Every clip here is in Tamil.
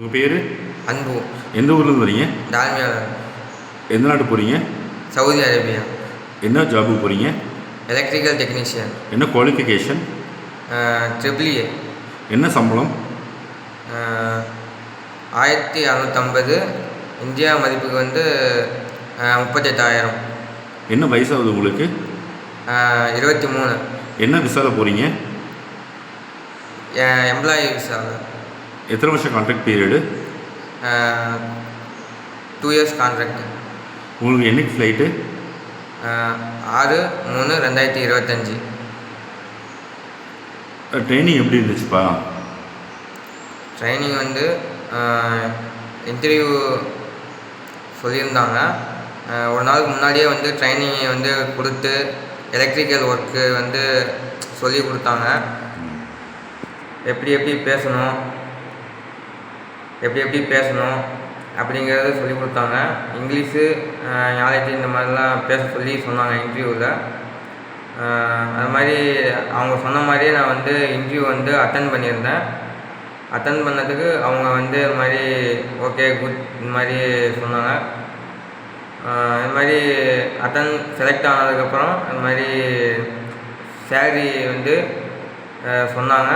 உங்கள் பேர்? அன்பு. எந்த ஊர்லேருந்து வரீங்க? டால்மியாவில் எந்த நாட்டு போகிறீங்க சவுதி அரேபியா. என்ன ஜாபுக்கு போகிறீங்க எலக்ட்ரிக்கல் டெக்னீஷியன் என்ன குவாலிஃபிகேஷன் ட்ரிபிள் ஏ என்ன சம்பளம்? ஆயிரத்தி அறநூற்றம்பது இந்தியா மதிப்புக்கு வந்து முப்பத்தெட்டாயிரம். என்ன வயசாகுது உங்களுக்கு? இருபத்தி மூணு. என்ன விசாவில் போகிறீங்க எம்ப்ளாயி விசாவில் எத்தனை வருஷம் contract period two years contract உங்களுக்கு என்னைக்கு ஃப்ளைட்டு ஆறு மூணு ரெண்டாயிரத்தி இருபத்தஞ்சி. ட்ரைனிங் எப்படி இருந்துச்சுப்பா? ட்ரைனிங் வந்து இன்டர்வியூ சொல்லியிருந்தாங்க. ஒரு நாளுக்கு முன்னாடியே வந்து ட்ரைனிங் வந்து கொடுத்து எலக்ட்ரிக்கல் ஒர்க்கு வந்து சொல்லி கொடுத்தாங்க. எப்படி எப்படி பேசணும்? எப்படி எப்படி பேசணும் அப்படிங்கிறத சொல்லி கொடுத்தாங்க. இங்கிலீஷு நாலேஜ் இந்த மாதிரிலாம் பேச சொல்லி சொன்னாங்க இன்டர்வியூவில் அது மாதிரி அவங்க சொன்ன மாதிரியே நான் வந்து இன்டர்வியூ வந்து அட்டன் பண்ணியிருந்தேன். அட்டன் பண்ணதுக்கு அவங்க வந்து இது மாதிரி ஓகே குட் இந்த மாதிரி சொன்னாங்க. இது மாதிரி அட்டன் செலக்ட் ஆனதுக்கப்புறம் இது மாதிரி சேலரி வந்து சொன்னாங்க.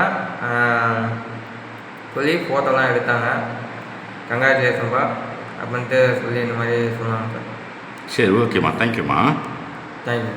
சொல்லி ஃபோட்டோலாம் எடுத்தாங்க. கங்க்ராச்சுலேஷன்ப்பா அப்படின்ட்டு சொல்லி இந்த மாதிரி சொன்னாங்க. சார் சரி ஓகேம்மா தேங்க்யூம்மா தேங்க்யூ